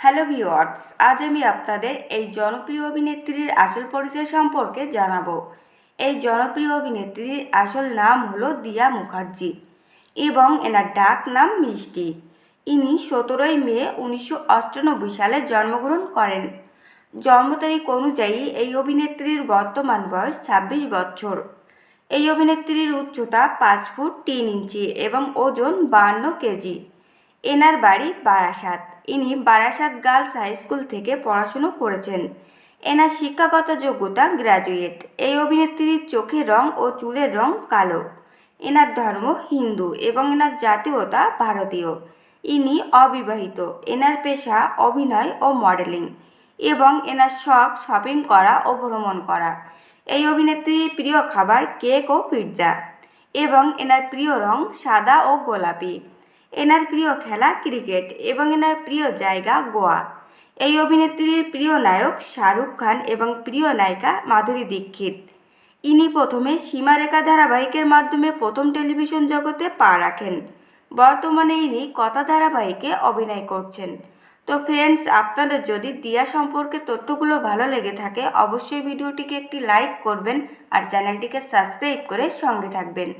Hello viewers আজ আমি আপনাদের এই জনপ্রিয় অভিনেত্রীর আসল পরিচয় সম্পর্কে জানাব। এই জনপ্রিয় অভিনেত্রীর আসল নাম হলো দিয়া মুখার্জি এবং এনার ডাক নাম মিষ্টি। ইনি সতেরোই মে উনিশশো সালে জন্মগ্রহণ করেন। জন্ম তারিখ অনুযায়ী এই অভিনেত্রীর বর্তমান বয়স ছাব্বিশ বছর। এই অভিনেত্রীর উচ্চতা পাঁচ ফুট তিন ইঞ্চি এবং ওজন বাহান্ন কেজি। এনার বাড়ি বারাসাত। ইনি বারাসাত গার্লস হাই স্কুল থেকে পড়াশুনো করেছেন। এনার শিক্ষাগত যোগ্যতা গ্র্যাজুয়েট এই অভিনেত্রীর চোখের রং ও চুলের রং কালো। এনার ধর্ম হিন্দু এবং এনার জাতীয়তা ভারতীয়। ইনি অবিবাহিত। এনার পেশা অভিনয় ও মডেলিং এবং এনার শখ শপিং করা ও ভ্রমণ করা। এই অভিনেত্রীর প্রিয় খাবার কেক ও পিৎজা এবং এনার প্রিয় রং সাদা ও গোলাপি। এনার প্রিয় খেলা ক্রিকেট এবং এনার প্রিয় জায়গা গোয়া। এই অভিনেত্রীর প্রিয় নায়ক শাহরুখ খান এবং প্রিয় নায়িকা মাধুরী দীক্ষিত। ইনি প্রথমে সীমারেখা ধারাবাহিকের মাধ্যমে প্রথম টেলিভিশন জগতে পা রাখেন। বর্তমানে ইনি কথা ধারাবাহিকে অভিনয় করছেন। তো ফ্রেন্ডস আপনাদের যদি দিয়া সম্পর্কে তথ্যগুলো ভালো লেগে থাকে, অবশ্যই ভিডিওটিকে একটি লাইক করবেন আর চ্যানেলটিকে সাবস্ক্রাইব করে সঙ্গে থাকবেন।